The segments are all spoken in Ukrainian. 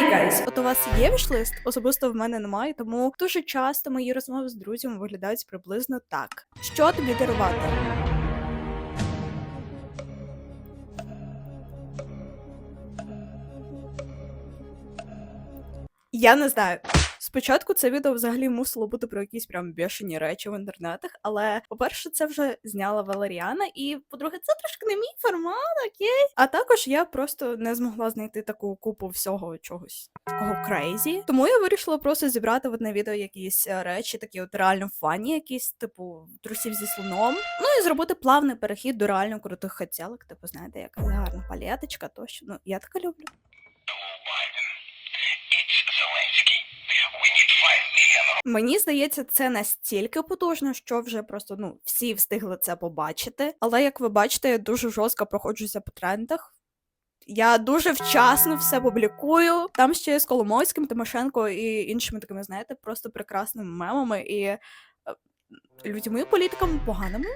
Hi guys! От у вас є вішлист? Особисто в мене немає, тому дуже часто мої розмови з друзями виглядають приблизно так: що тобі дарувати? Я не знаю. Спочатку це відео взагалі мусило бути про якісь прям бешені речі в інтернетах, але по-перше, це вже зняла Валеріана, і по-друге, це трошки не мій формат, окей. А також я просто не змогла знайти таку купу всього чогось такого крейзі. Тому я вирішила просто зібрати в одне відео якісь е, речі, такі от реально фані, якісь, типу, трусів зі слоном. Ну і зробити плавний перехід до реально крутих хотілок, типу, знаєте, якась гарна палеточка, тощо. Ну, я таке люблю. Мені здається, це настільки потужно, що вже просто ну всі встигли це побачити. Але як ви бачите, я дуже жорстко проходжуся по трендах. Я дуже вчасно все публікую. Там ще з Коломойським, Тимошенко і іншими такими, знаєте, просто прекрасними мемами і е, людьми, політиками поганими.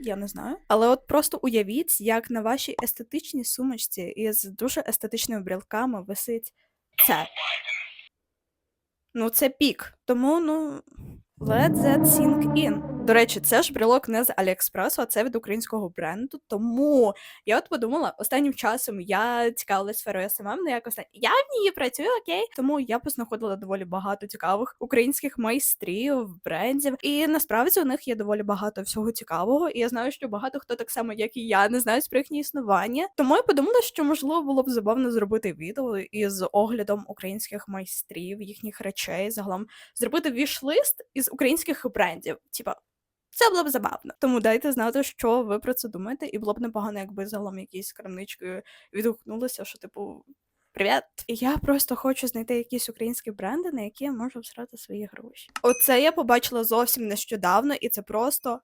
Я не знаю. Але от просто уявіть, як на вашій естетичній сумочці із дуже естетичними брілками висить це. Ну, це пік. Тому, ну. Let that sink in. До речі, це ж брелок не з Аліекспресу, а це від українського бренду. Тому я от подумала, останнім часом я цікавилась сферою СММ, ну як останні. Я в ній працюю, окей. Тому я познаходила доволі багато цікавих українських майстрів, брендів. І насправді у них є доволі багато всього цікавого. І я знаю, що багато хто так само, як і я, не знають про їхнє існування. Тому я подумала, що можливо було б забавно зробити відео із оглядом українських майстрів, їхніх речей, загалом зробити віш-лист із українських брендів. Типа, це було б забавно. Тому дайте знати, що ви про це думаєте, і було б непогано, якби загалом якісь крамнички відгукнулися, що типу. Привіт! Я просто хочу знайти якісь українські бренди, на які я можу всрати свої гроші. Оце я побачила зовсім нещодавно, і це просто.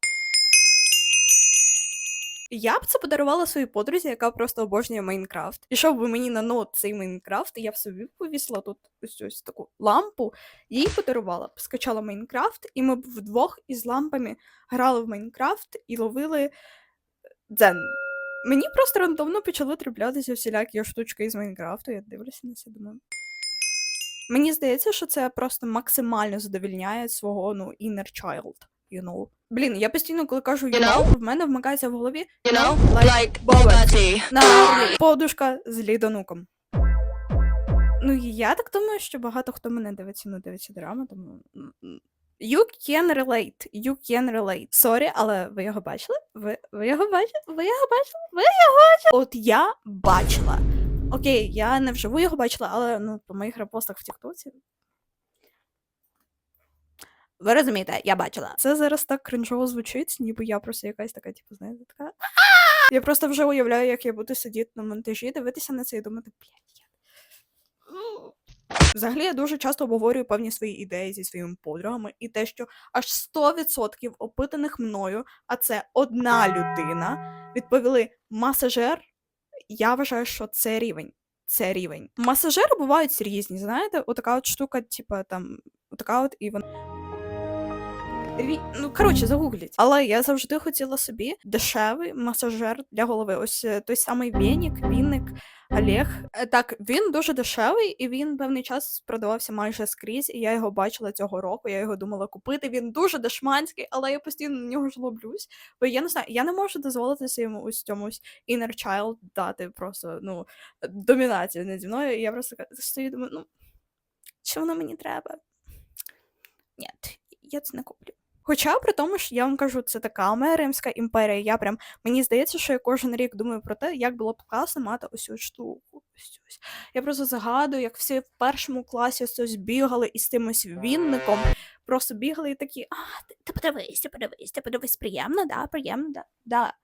Я б це подарувала своїй подрузі, яка просто обожнює Майнкрафт. І щоб ви мені на нот цей Майнкрафт, я б собі повісила тут ось ось таку лампу, їй подарувала б, скачала Майнкрафт, і ми б вдвох із лампами грали в Майнкрафт і ловили дзен. Мені просто рандомно почали траплятися всілякі штучки із Майнкрафту. Я дивлюся на це, думаю. Мені здається, що це просто максимально задовільняє свого ну, inner child, you know. Блін, я постійно, коли кажу you know, в мене вмикається в голові You know, like Bobati. на подушка з лідонуком. Ну, і я так думаю, що багато хто мене дивиться, ну, дивиться драма, тому. You can relate, you can relate. Сорі, але ви його бачили? Ви, ви його бачили? Ви його бачили? Ви його бачили? От я бачила. Окей, я не вживу його бачила, але ну, по моїх репостах в Тіктоці. Ви розумієте, я бачила. Це зараз так кринжово звучить, ніби я просто якась така, типу, знаєте, така. Я просто вже уявляю, як я буду сидіти на монтажі, дивитися на це і думати, блядь, я. Взагалі, я дуже часто обговорюю певні свої ідеї зі своїми подругами, і те, що аж 100% опитаних мною, а це одна людина, відповіли масажер. Я вважаю, що це рівень. Це рівень. Масажери бувають різні, знаєте, отака от штука, типа там, отака от і вона. Рі... Ну, коротше, загугліть. Але я завжди хотіла собі дешевий масажер для голови. Ось е, той самий Венік, Вінник, Олег. Е, Так, він дуже дешевий, і він певний час продавався майже скрізь. І я його бачила цього року. Я його думала купити. Він дуже дешманський, але я постійно на нього жлоблюсь. Бо я не знаю, я не можу дозволити своєму ось цьомусь inner child дати просто ну домінацію наді мною. І я просто стою думаю, ну що воно мені треба? Ні, я це не куплю. Хоча при тому ж я вам кажу, це така моя Римська імперія. Я прям мені здається, що я кожен рік думаю про те, як було б класно мати ось цю штуку. Ось ось. Я просто загадую, як всі в першому класі ось ось бігали із тим ось вінником, просто бігали і такі, а, ти, ти подивись, ти подивись, ти подивись, приємно, да, приємно, да, да.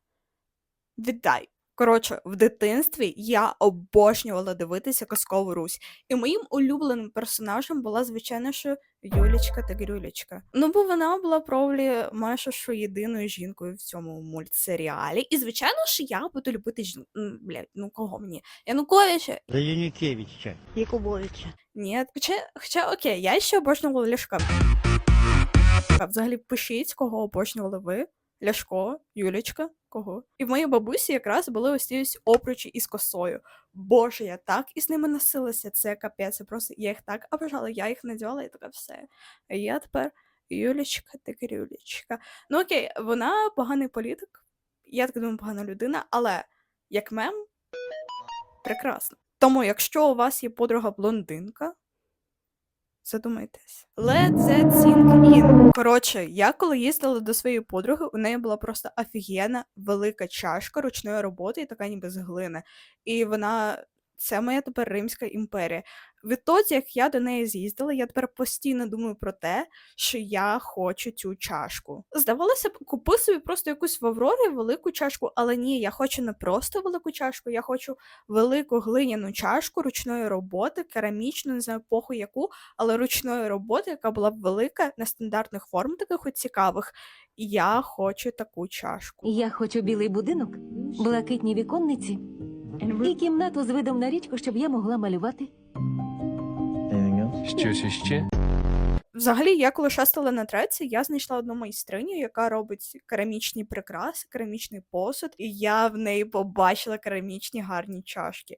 Віддай. Коротше, в дитинстві я обожнювала дивитися казкову Русь. І моїм улюбленим персонажем була, звичайно, що Юлічка та Грюлечка. Ну, бо вона була провлі майже що єдиною жінкою в цьому мультсеріалі. І, звичайно ж, я буду любити жін... м, Блядь, ну кого мені? Януковича? За Янукевича. Якубовича. Ні, хоча, хоча окей, я ще обожнювала Ляшка. Взагалі пишіть, кого обожнювали ви. Ляшко, Юлічка, кого? І в моїй бабусі якраз були ось ці ось обручі із косою. Боже, я так із ними носилася, це капець. Просто я їх так обожала, я їх надягала і така все. А я тепер Юлічка, ти Юлічка. Ну окей, вона поганий політик, я так думаю, погана людина, але як мем прекрасно. Тому, якщо у вас є подруга блондинка, задумайтесь. Let that sink in. Коротше, я коли їздила до своєї подруги, у неї була просто офігенна велика чашка ручної роботи і така ніби з глини. І вона. Це моя тепер Римська імперія. Відтоді, як я до неї з'їздила, я тепер постійно думаю про те, що я хочу цю чашку. Здавалося б, купи собі просто якусь в Аврорі велику чашку, але ні, я хочу не просто велику чашку, я хочу велику глиняну чашку ручної роботи, керамічну, не знаю, похуй яку, але ручної роботи, яка була б велика, нестандартних форм, таких от цікавих. Я хочу таку чашку. Я хочу білий будинок, блакитні віконниці і кімнату з видом на річку, щоб я могла малювати. Щось іще? Взагалі, я коли шастала на треці, я знайшла одну майстриню, яка робить керамічні прикраси, керамічний посуд, і я в неї побачила керамічні гарні чашки.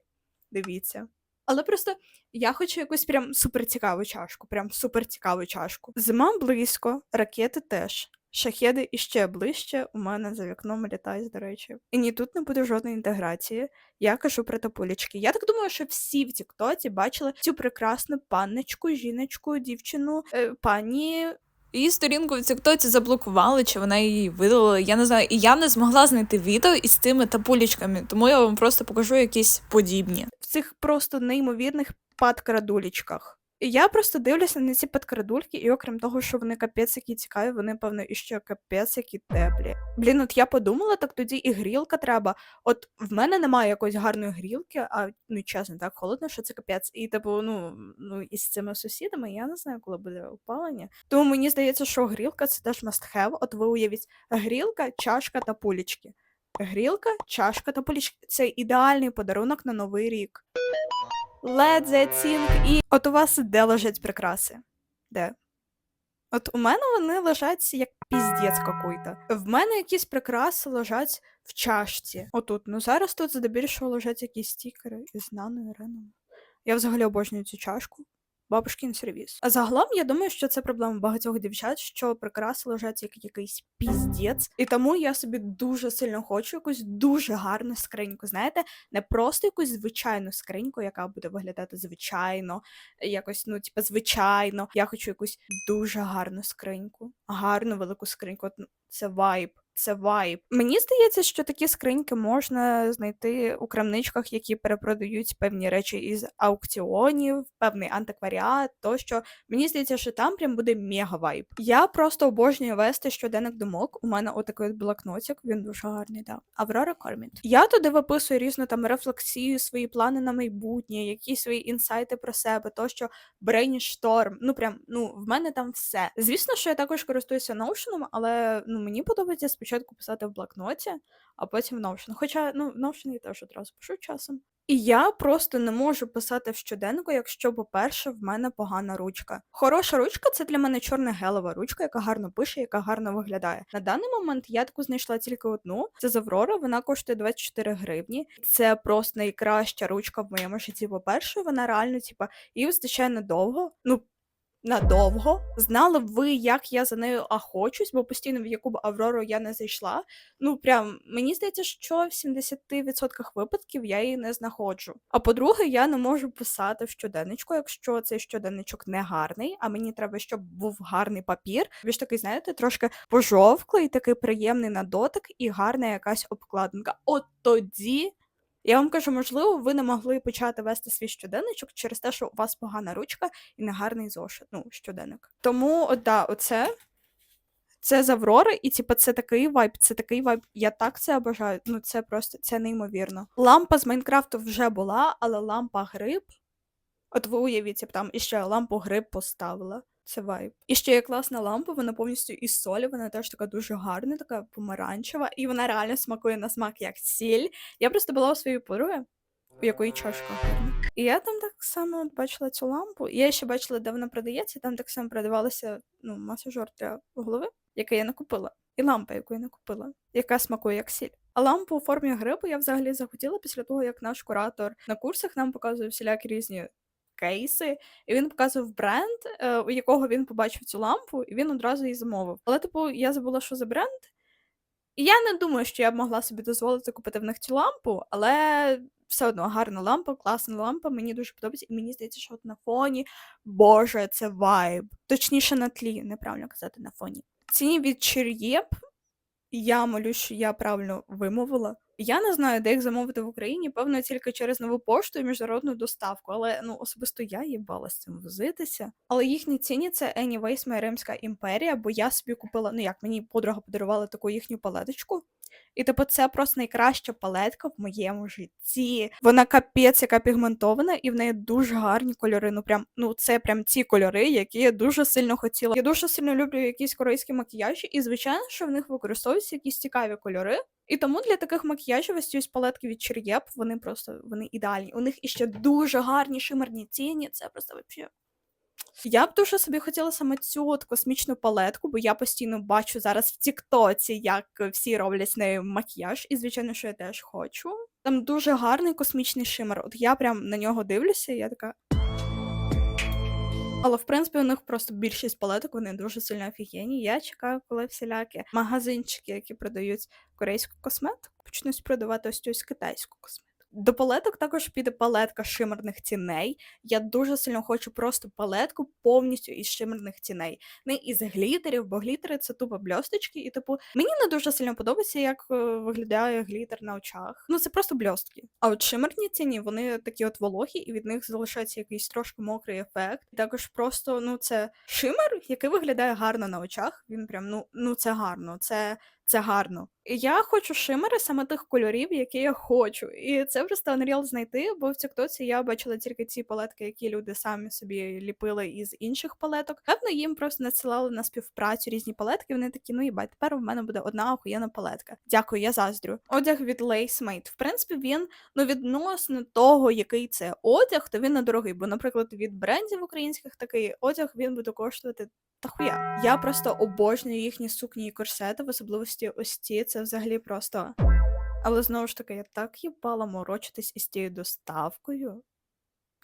Дивіться. Але просто я хочу якусь прям суперцікаву чашку, прям суперцікаву чашку. Зима близько, ракети теж. Шахеди іще ближче, у мене за вікном літають, до речі. І ні тут не буде жодної інтеграції. Я кажу про тополічки. Я так думаю, що всі в Тіктоці бачили цю прекрасну панночку, жіночку, дівчину, е, пані. Її сторінку в Тіктоці заблокували, чи вона її видалила. Я не знаю. І я не змогла знайти відео із цими тапулечками, тому я вам просто покажу якісь подібні. в цих просто неймовірних падкрадулічках. І я просто дивлюся на ці падкрадульки, і окрім того, що вони капець які цікаві, вони, певно, іще капець які теплі. Блін, от я подумала, так тоді і грілка треба. От в мене немає якоїсь гарної грілки, а ну чесно, так холодно, що це капець. І типу, ну, ну із цими сусідами я не знаю, коли буде опалення. Тому мені здається, що грілка це теж must have. От ви уявіть, грілка, чашка та пулічки. Грілка, чашка та полічки. Це ідеальний подарунок на новий рік. That і. От у вас де лежать прикраси? Де? От у мене вони лежать як піздець какой-то. В мене якісь прикраси лежать в чашці. Отут. Ну зараз тут здебільшого лежать якісь стікери із Наною реном. Я взагалі обожнюю цю чашку. Бабушкін сервіс. А загалом я думаю, що це проблема багатьох дівчат, що прикраси лежать як якийсь піздець. І тому я собі дуже сильно хочу якусь дуже гарну скриньку. Знаєте, не просто якусь звичайну скриньку, яка буде виглядати звичайно, якось, ну, типу, звичайно. Я хочу якусь дуже гарну скриньку, гарну велику скриньку. От, ну, це вайб. Це вайб. Мені здається, що такі скриньки можна знайти у крамничках, які перепродають певні речі із аукціонів, певний антикваріат, тощо. Мені здається, що там прям буде мега вайб. Я просто обожнюю вести щоденник думок. У мене отакий от блокнотик, він дуже гарний, да. Аврора Корміт. Я туди виписую різну там рефлексію, свої плани на майбутнє, якісь свої інсайти про себе, тощо брейншторм. Ну прям ну в мене там все. Звісно, що я також користуюся Notion, але ну мені подобається спочатку писати в блокноті, а потім в Notion. Хоча ну в Notion я теж одразу пишу часом. І я просто не можу писати в щоденнику, якщо, по-перше, в мене погана ручка. Хороша ручка це для мене чорна гелева ручка, яка гарно пише, яка гарно виглядає. На даний момент я таку знайшла тільки одну. Це з Аврора, вона коштує 24 гривні. Це просто найкраща ручка в моєму житті. По-перше, вона реально, типа, її вистачає надовго. Ну, надовго. Знали б ви, як я за нею охочусь, бо постійно в яку б Аврору я не зайшла. Ну, прям мені здається, що в 70% випадків я її не знаходжу. А по-друге, я не можу писати в щоденничку, якщо цей щоденничок не гарний, а мені треба, щоб був гарний папір. Він ж такий, знаєте, трошки пожовклий, такий приємний на дотик і гарна якась обкладинка. От тоді. Я вам кажу, можливо, ви не могли почати вести свій щоденничок через те, що у вас погана ручка і негарний зошит, ну, щоденник. Тому, от, да, оце. Це з Аврори, і типу, це такий вайб, це такий вайб. Я так це обожаю. Ну це просто це неймовірно. Лампа з Майнкрафту вже була, але лампа гриб. От ви уявіть, я б там іще лампу гриб поставила. Це вайб. І ще є класна лампа, вона повністю із солі, вона теж така дуже гарна, така помаранчева, і вона реально смакує на смак як сіль. Я просто була у своєї подруги, у якої чашка гарна. І я там так само бачила цю лампу. І я ще бачила, де вона продається, там так само продавалася ну, масажор для голови, який я не купила. і лампа, яку я не купила, яка смакує як сіль. А лампу у формі грибу я взагалі захотіла після того, як наш куратор на курсах нам показує всілякі різні кейси, і він показував бренд, е, у якого він побачив цю лампу, і він одразу її замовив. Але, типу, я забула, що за бренд. І я не думаю, що я б могла собі дозволити купити в них цю лампу, але все одно гарна лампа, класна лампа, мені дуже подобається, і мені здається, що от на фоні, боже, це вайб. Точніше, на тлі, неправильно казати, на фоні. Ціні від Чер'єп, я молюсь, що я правильно вимовила. Я не знаю, де їх замовити в Україні, певно, тільки через нову пошту і міжнародну доставку. Але ну особисто я їбала з цим возитися. Але їхні ціні це Anyways, моя Римська імперія, бо я собі купила, ну як мені подруга подарувала таку їхню палеточку. І типу, це просто найкраща палетка в моєму житті. Вона капець, яка пігментована, і в неї дуже гарні кольори. Ну прям ну це прям ті кольори, які я дуже сильно хотіла. Я дуже сильно люблю якісь корейські макіяжі, і звичайно, що в них використовуються якісь цікаві кольори. І тому для таких макіяжів ось ці палетки від Чер'єп, вони просто вони ідеальні. У них іще дуже гарні шимерні тіні. Це просто вообще. Я б дуже собі хотіла саме цю от космічну палетку, бо я постійно бачу зараз в Тіктоці, як всі роблять з нею макіяж, і звичайно, що я теж хочу. Там дуже гарний космічний шимер. От я прям на нього дивлюся, і я така. Але в принципі у них просто більшість палеток, вони дуже сильно офігенні. Я чекаю, коли всілякі магазинчики, які продають корейську косметику, почнуть продавати ось цю китайську косметику. До палеток також піде палетка шимерних тіней. Я дуже сильно хочу просто палетку повністю із шимерних тіней. Не із глітерів, бо глітери це тупо бльосточки, і типу мені не дуже сильно подобається, як е, виглядає глітер на очах. Ну це просто бльостки. А от шимерні тіні, вони такі от вологі, і від них залишається якийсь трошки мокрий ефект. І також просто ну це шимер, який виглядає гарно на очах. Він прям ну, ну це гарно. Це це гарно. Я хочу шимери саме тих кольорів, які я хочу. І це просто Unreal знайти, бо в Тіктоці я бачила тільки ці палетки, які люди самі собі ліпили із інших палеток. Певно, їм просто надсилали на співпрацю різні палетки. Вони такі, ну їбать, тепер у мене буде одна охуєнна палетка. Дякую, я заздрю. Одяг від Lace Mate. В принципі, він ну відносно того, який це одяг, то він недорогий. Бо, наприклад, від брендів українських такий одяг він буде коштувати та хуя. Я просто обожнюю їхні сукні і корсети, в особливості ось ці. Це взагалі просто. Але знову ж таки, я так їбала морочитись із тією доставкою.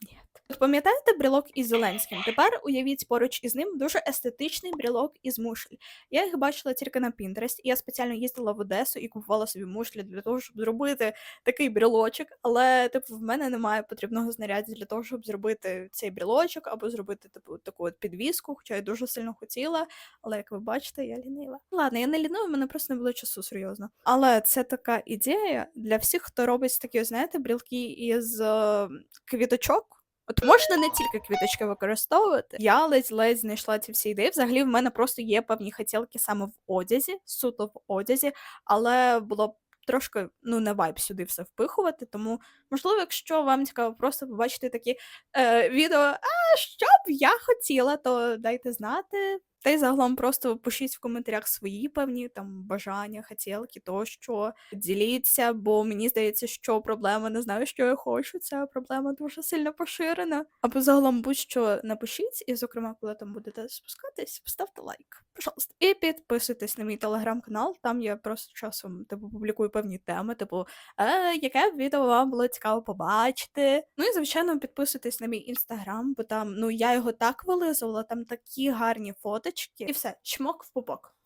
Ні. Пам'ятаєте брелок із Зеленським? Тепер уявіть поруч із ним дуже естетичний брелок із мушль. Я їх бачила тільки на Pinterest, і я спеціально їздила в Одесу і купувала собі мушлі для того, щоб зробити такий брелочок. Але, типу, в мене немає потрібного знаряддя для того, щоб зробити цей брелочок або зробити типу таку от підвіску, хоча я дуже сильно хотіла. Але як ви бачите, я лінива. Ладно, я не лінива, в мене просто не було часу серйозно. Але це така ідея для всіх, хто робить такі, знаєте, брілки із е, квіточок. От можна не тільки квіточки використовувати. Я ледь-ледь знайшла ці всі ідеї. Взагалі, в мене просто є певні хотілки саме в одязі, суто в одязі, але було б трошки ну не вайб сюди все впихувати. Тому, можливо, якщо вам цікаво просто побачити такі е, відео, а що б я хотіла, то дайте знати. Та й загалом просто пишіть в коментарях свої певні там бажання, хотілки, тощо діліться, бо мені здається, що проблема не знаю, що я хочу. Ця проблема дуже сильно поширена. Або загалом будь-що напишіть, і, зокрема, коли там будете спускатись, поставте лайк, пожалуйста. І підписуйтесь на мій телеграм-канал. Там я просто часом типу публікую певні теми, типу, е, яке відео вам було цікаво побачити. Ну і звичайно, підписуйтесь на мій інстаграм, бо там ну я його так вилизувала, там такі гарні фоточки, і все, чмок в пупок.